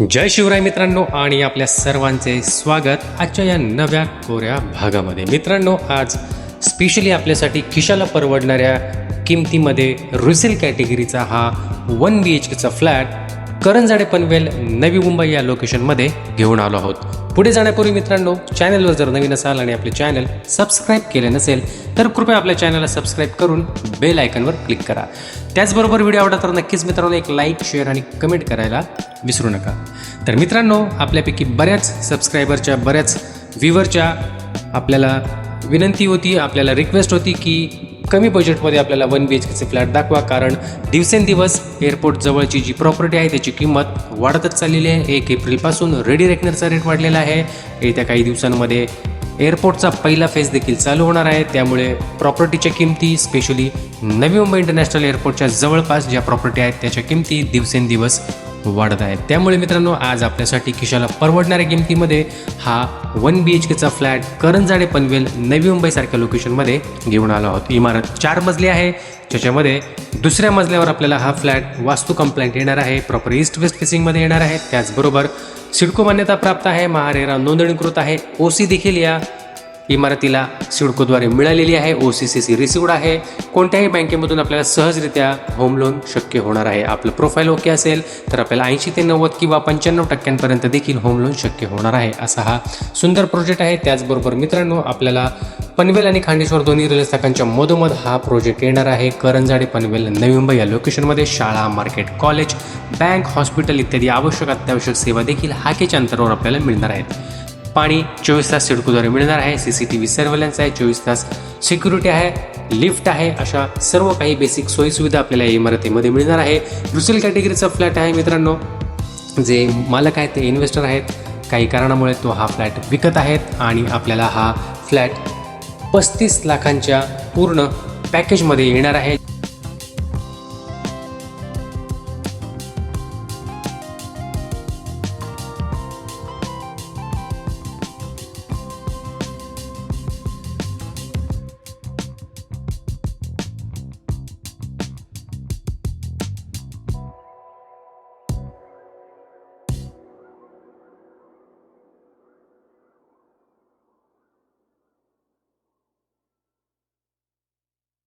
जय शिवराय मित्रांनो आणि आपल्या सर्वांचे स्वागत आजच्या या नव्या कोऱ्या भागामध्ये. मित्रांनो आज स्पेशली आपल्यासाठी खिशाला परवडणाऱ्या किमतीमध्ये रुसेल कॅटेगरीचा हा वन बी एच केचा फ्लॅट करंजाडे पनवेल नवी मुंबई या लोकेशनमध्ये घेऊन आलो आहोत. पुढे जाण्यापूर्वी मित्रांनो चॅनलवर जर नवीन असाल आणि आपले चॅनल सबस्क्राईब केले नसेल तर कृपया आपल्या चॅनलला सबस्क्राईब करून बेल आयकनवर क्लिक करा. त्याचबरोबर व्हिडिओ आवडला तर नक्कीच मित्रांनो एक लाईक शेअर आणि कमेंट करायला विसरू नका. तर मित्रांनो आपल्यापैकी बऱ्याच सबस्क्रायबरच्या बऱ्याच व्ह्यूवरच्या आपल्याला विनंती होती आपल्याला रिक्वेस्ट होती की कमी बजेटमध्ये आपल्याला वन बी एच केचे फ्लॅट दाखवा कारण दिवसेंदिवस एअरपोर्ट जवळची जी प्रॉपर्टी आहे त्याची किंमत वाढतच चाललेली आहे. एक एप्रिलपासून रेडी रेकनरचा रेट वाढलेला आहे. येत्या काही दिवसांमध्ये एअरपोर्टचा पहिला फेज देखील चालू होणार आहे. त्यामुळे प्रॉपर्टीच्या किमती स्पेशली नवी मुंबई इंटरनॅशनल एअरपोर्टच्या जवळपास ज्या प्रॉपर्टी आहेत त्याच्या किमती दिवसेंदिवस वाढत आहेत. त्यामुळे मित्रांनो आज आपल्यासाठी खिशाला परवडणाऱ्या किमतीमध्ये हा वन बी एच केचा फ्लॅट करंजाडे पनवेल नवी मुंबईसारख्या लोकेशनमध्ये घेऊन आलो आहोत. इमारत चार मजली आहे. ज्याच्यामध्ये दुसऱ्या मजल्यावर आपल्याला हा फ्लॅट वास्तू कंप्लेंट येणार आहे. प्रॉपर ईस्ट वेस्ट फेसिंगमध्ये येणार आहे. त्याचबरोबर सिडको मान्यता प्राप्त आहे. महारेरा नोंदणीकृत आहे. ओ सी देखील या इमारतीला सिडकोद्वारे मिळालेली आहे. O C C C received आहे. कोणत्याही बँकेमधून आपल्याला सहजरित्या होम लोन शक्य होणार आहे. आपलं प्रोफाईल ओके असेल तर आपल्याला ऐंशी ते नव्वद किंवा पंच्याण्णव टक्क्यांपर्यंत देखील होम लोन शक्य होणार आहे असा हा सुंदर प्रोजेक्ट आहे. त्याचबरोबर मित्रांनो आपल्याला पनवेल आणि खांडेश्वर दोन्ही रेल्वे स्थानकांच्या मधोमध हा प्रोजेक्ट येणार आहे. करंजाडे पनवेल नवी मुंबई या लोकेशनमध्ये शाळा मार्केट कॉलेज बँक हॉस्पिटल इत्यादी आवश्यक अत्यावश्यक सेवा देखील हाकेच्या अंतरावर आपल्याला मिळणार आहेत. पाणी चोवीस तास सिडकोद्वारे मिळणार आहे. C C T V surveillance आहे. चोवीस तास सिक्युरिटी आहे. लिफ्ट आहे. अशा सर्व काही बेसिक सोयीसुविधा आपल्याला या इमारतीमध्ये मिळणार आहे. रुसेल कॅटेगरीचा फ्लॅट आहे मित्रांनो जे मालक आहेत ते इन्व्हेस्टर आहेत. काही कारणामुळे तो हा फ्लॅट विकत आहेत आणि आपल्याला हा फ्लॅट पस्तीस लाखांच्या पूर्ण पॅकेजमध्ये येणार आहे.